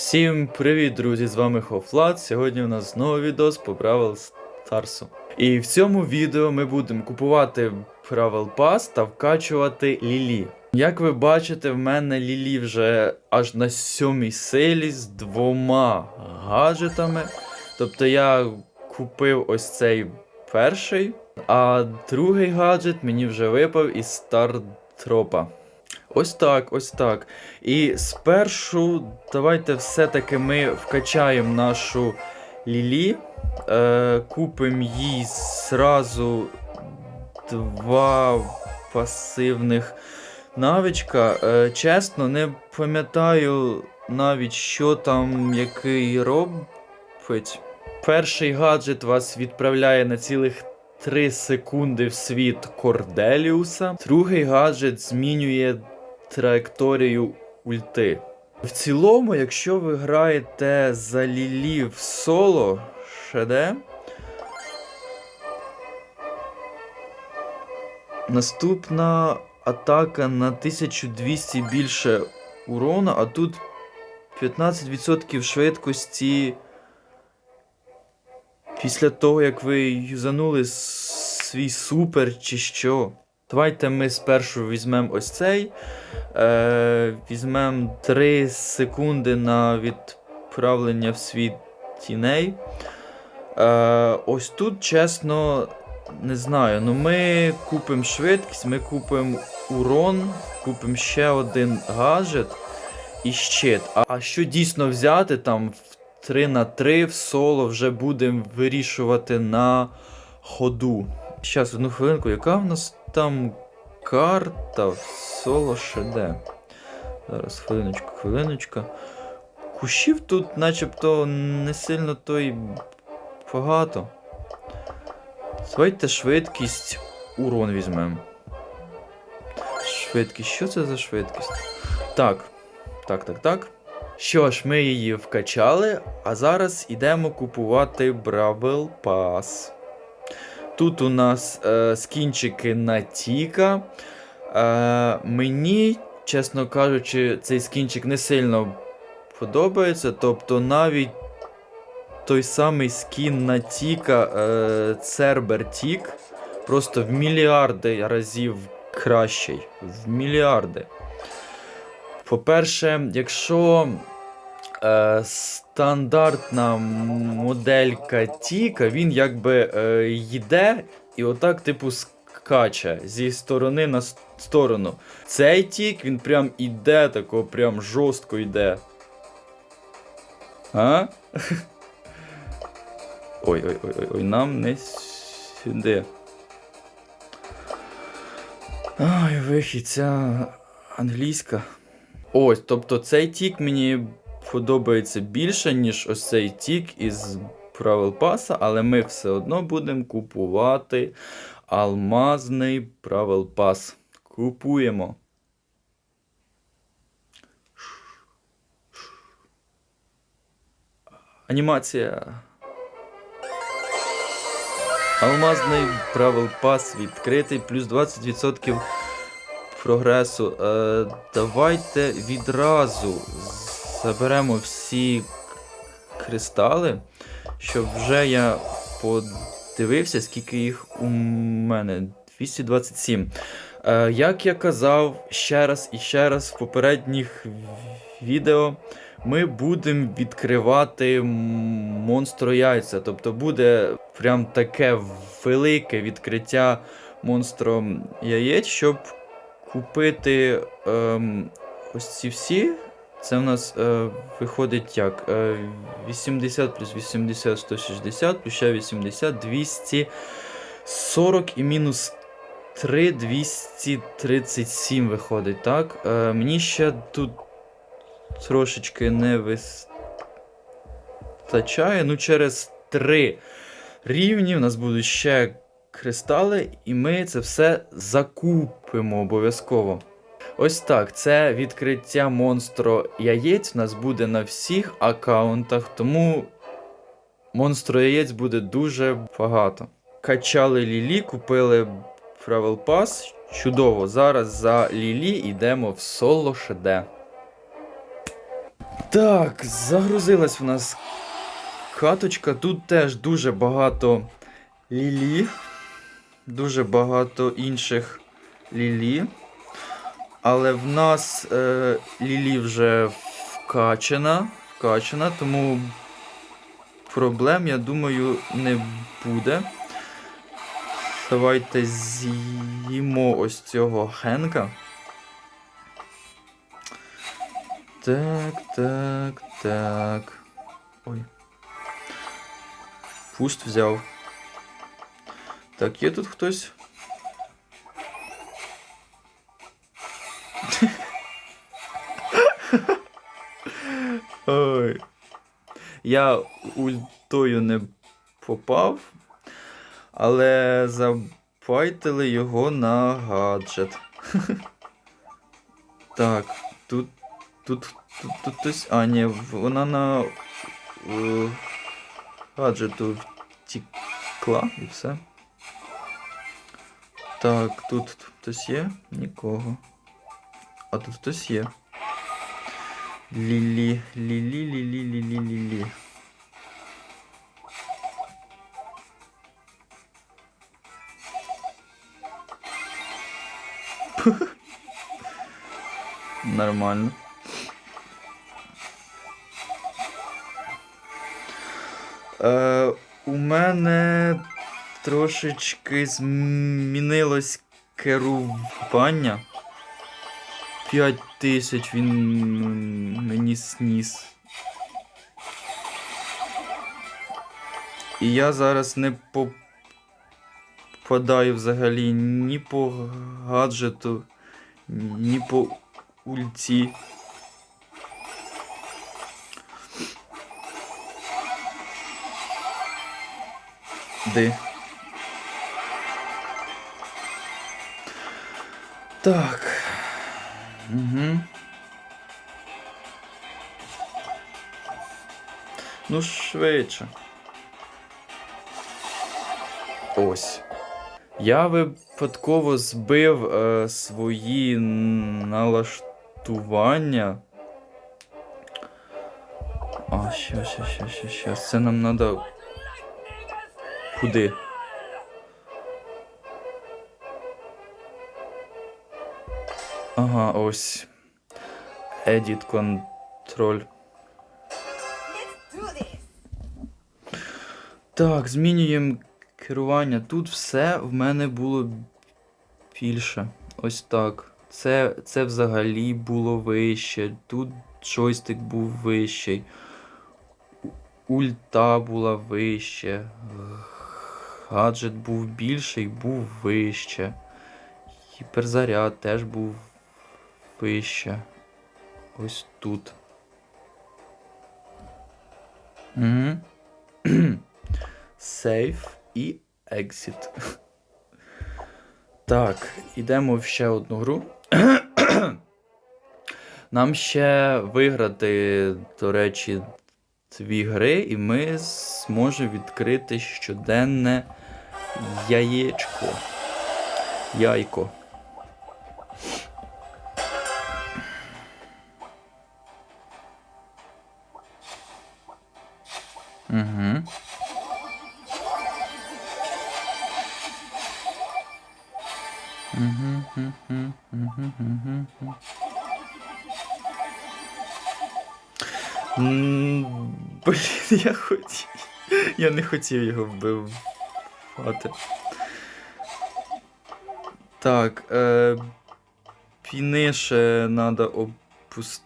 Всім привіт, друзі! З вами Хофлат. Сьогодні у нас знову відос по Бравл Старсу. І в цьому відео ми будемо купувати Бравл Пас та вкачувати Лілі. Як ви бачите, в мене Лілі вже аж на сьомій силі з двома гаджетами. Тобто я купив ось цей перший, а другий гаджет мені вже випав із стартропа. Ось так, ось так. І спершу давайте все-таки ми вкачаємо нашу Лілі, е, купимо їй зразу два пасивних навичка. Е, чесно, не пам'ятаю навіть, що там який робить. Перший гаджет вас відправляє на цілих 3 секунди в світ Корделіуса. Другий гаджет змінює траєкторію ульти. В цілому, якщо ви граєте за Лілі в соло ШД, наступна атака на 1200 більше урона, а тут 15% швидкості після того, як ви юзанули свій супер чи що. Давайте ми спершу візьмемо ось цей. Е, візьмемо 3 секунди на відправлення в світ тіней. Е, ось тут, чесно, не знаю. Ну ми купимо швидкість, ми купимо урон, купимо ще один гаджет і щит. А, що дійсно взяти там в 3 на 3 в соло вже будемо вирішувати на ходу. Щас, одну хвилинку, яка в нас там карта в соло ШД? Зараз, хвилиночку, хвилиночка. Кущів тут начебто не сильно то й багато. Давайте швидкість урон візьмемо. Швидкість, що це за швидкість? Так, так, так, так. Що ж, ми її вкачали, а зараз йдемо купувати Бравл Пас. Тут у нас е, скінчики на Тіка. Е, мені, чесно кажучи, цей скінчик не сильно подобається. Тобто навіть той самий скін на Тіка е, Цербер Тік просто в мільярди разів кращий. В мільярди. По-перше, якщо е, стандартна моделька Тіка, він якби е, йде і отак, типу, скаче зі сторони на сторону. Цей тік, він прям іде, тако, прям жорстко йде. А? Ой, ой, ой, ой, ой, нам не сюди. Ай, вихід, ця англійська. Ось, тобто цей тік мені подобається більше, ніж ось цей тік із правил паса, але ми все одно будемо купувати алмазний правил пас. Купуємо. Анімація. Алмазний правил пас відкритий, плюс 20% прогресу. Е, давайте відразу заберемо всі кристали, щоб вже я подивився, скільки їх у мене. 227. Е, як я казав ще раз і ще раз в попередніх відео, ми будемо відкривати монстро яйця. Тобто буде прям таке велике відкриття монстро яєць, щоб купити ем, ось ці всі. Це в нас е, виходить як? Е, 80 плюс 80 160, плюс ще 80, 240 і мінус 3, 237 виходить, так? Е, мені ще тут трошечки не вистачає. Ну, через 3 рівні у нас будуть ще кристали, і ми це все закупимо обов'язково. Ось так, це відкриття монстро яєць у нас буде на всіх аккаунтах, тому монстро яєць буде дуже багато. Качали Лілі, купили Travel Pass. Чудово, зараз за Лілі йдемо в соло ШД. Так, загрузилась в нас каточка. Тут теж дуже багато лілі, дуже багато інших лілі. Але в нас е, лілі вже вкачана, вкачана, тому проблем, я думаю, не буде. Давайте з'їмо ось цього хенка. Так, так, так. Ой. Пуст взяв. Так, є тут хтось? Ой. Я ультою не попав, але запайтили його на гаджет. Так, тут. Тут. Тут, тут хтось. А, ні, вона на е, гаджету втікла і все. Так, тут хтось є? Нікого. А тут хтось є. Лілі, лілі, лілі, лілі, лілі. Нормально. Е, у мене трошечки змінилось керування. 5 тисяч він мені сніс. І я зараз не попадаю взагалі ні по гаджету, ні по ульті. Де? Так. Угу. Ну, швидше. Ось. Я випадково збив е, свої налаштування. А, щас, щас, щас, щас, щас. Це нам треба. Куди? Ага, ось. Edit контроль. Так, змінюємо керування. Тут все в мене було більше. Ось так. Це, це взагалі було вище. Тут джойстик був вищий. Ульта була вище. Гаджет був більший, був вище. Гіперзаряд теж був вище. Ось тут. Угу. Сейф і Exit. Так, йдемо в ще одну гру. Нам ще виграти, до речі, дві гри, і ми зможемо відкрити щоденне яєчко. Яйко. Угу. Блін, я хотів. Я не хотів його вбивати. Так, е, піни треба опустити.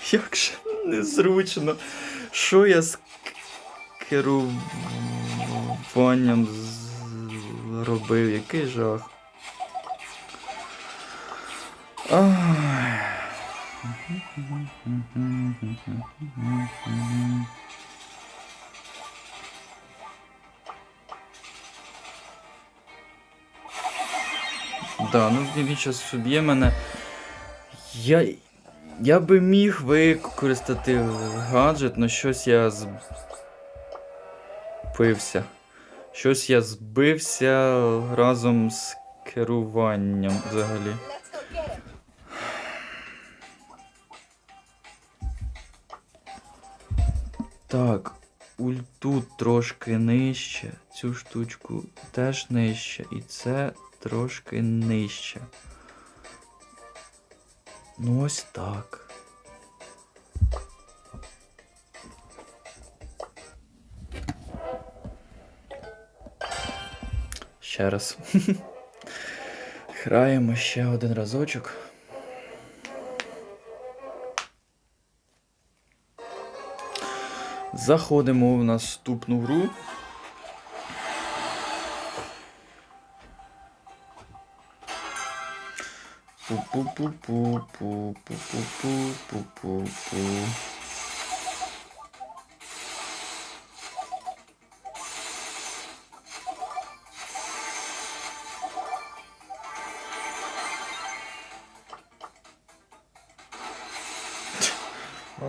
Як же незручно. Що я з керуванням зробив? Який жах. Да, ну він зараз вб'є мене. Я. Я би міг використати гаджет, але щось я збився. Щось я збився разом з керуванням взагалі. Так, ульту трошки нижче, цю штучку теж нижче, і це трошки нижче. Ну ось так. Ще раз. Граємо ще один разочок. Заходимо в наступну гру. Пу-пу-пу-пу-пу-пу-пу-пу-пу.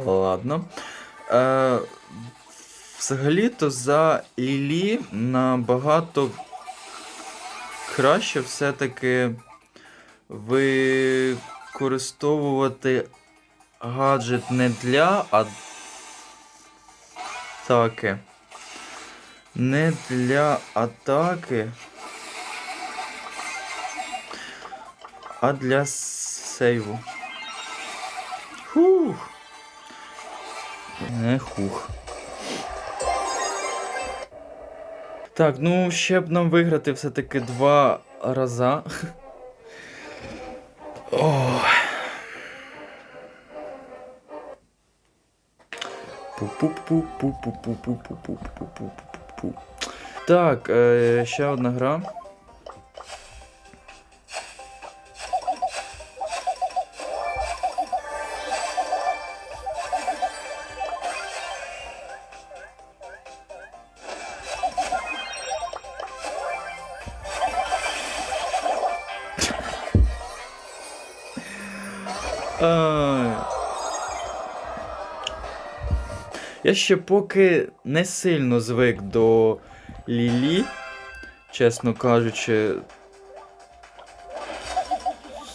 Ладно. Е, взагалі-то за Лілі набагато краще все-таки використовувати гаджет не для а атаки. Не для атаки. А для сейву. Фух. Не хух. Так, ну ще б нам виграти все-таки два раза. Так, е, ще одна гра. Я ще поки не сильно звик до Лілі, чесно кажучи.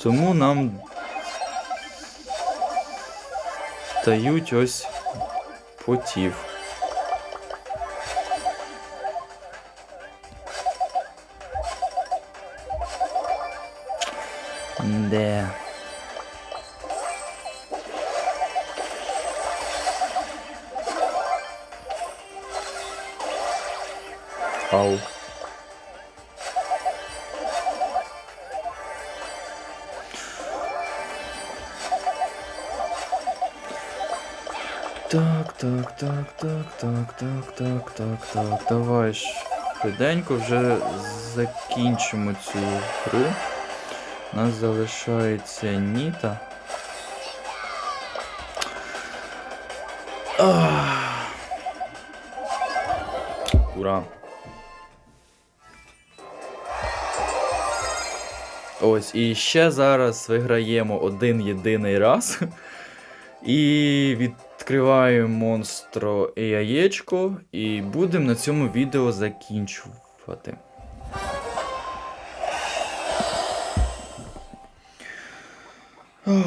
Тому нам дають ось потів. Де. Ау. Так, так, так, так, так, так, так, так, так. Давай швиденько вже закінчимо цю гру. У нас залишається Ніта. Ах. Ось, і ще зараз виграємо один єдиний раз. І відкриваємо монстро і яєчко, і будемо на цьому відео закінчувати. Ой.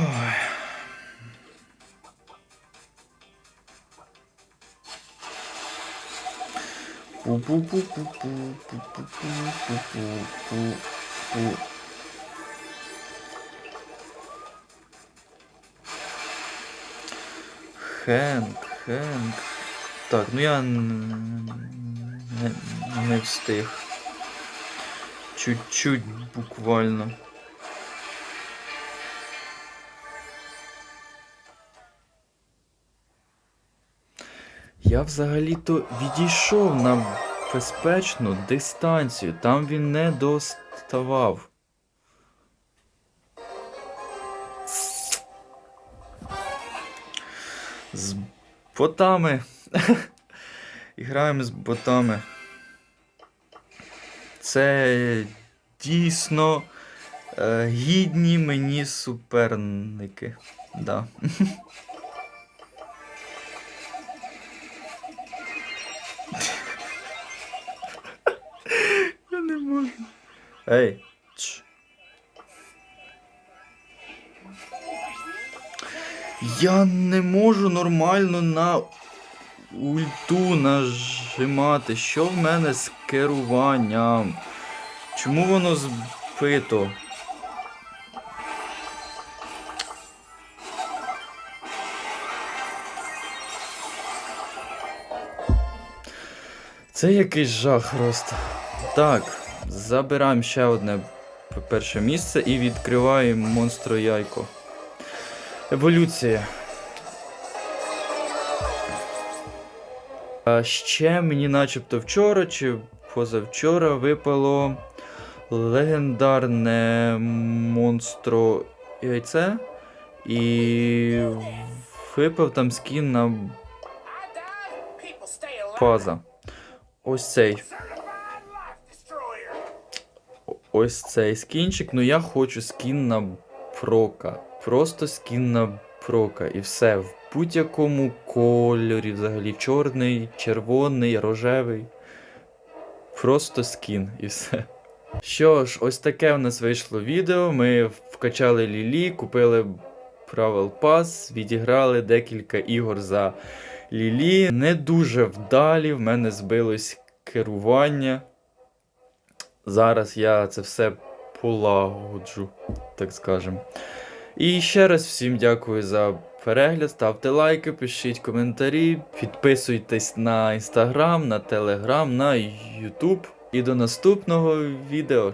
Пу-пу-пу-пу-пу-пу-пу-пу-пу-пу. Хенк, Хенк. Так, ну я не, не встиг. Чуть-чуть буквально. Я взагалі-то відійшов на безпечну дистанцію. Там він не доставав. З ботами. Граємо з ботами. Це дійсно е, гідні мені суперники. Да. Я не можу. Ей. Ч. Я не можу нормально на ульту нажимати? Що в мене з керуванням? Чому воно збито? Це якийсь жах просто. Так, забираємо ще одне перше місце і відкриваємо монстро яйко. Еволюція. А ще мені начебто вчора чи позавчора випало легендарне монстро яйце. І випав там скін на паза. Ось цей. Ось цей скінчик. Ну я хочу скін на прока. Просто скін на прока. І все. В будь-якому кольорі, взагалі, чорний, червоний, рожевий. Просто скін і все. Що ж, ось таке в нас вийшло відео. Ми вкачали Лілі, купили Travel Pass, відіграли декілька ігор за Лілі. Не дуже вдалі, в мене збилось керування. Зараз я це все полагоджу, так скажем. І ще раз всім дякую за перегляд. Ставте лайки, пишіть коментарі, підписуйтесь на інстаграм, на телеграм, на Ютуб. І до наступного відео.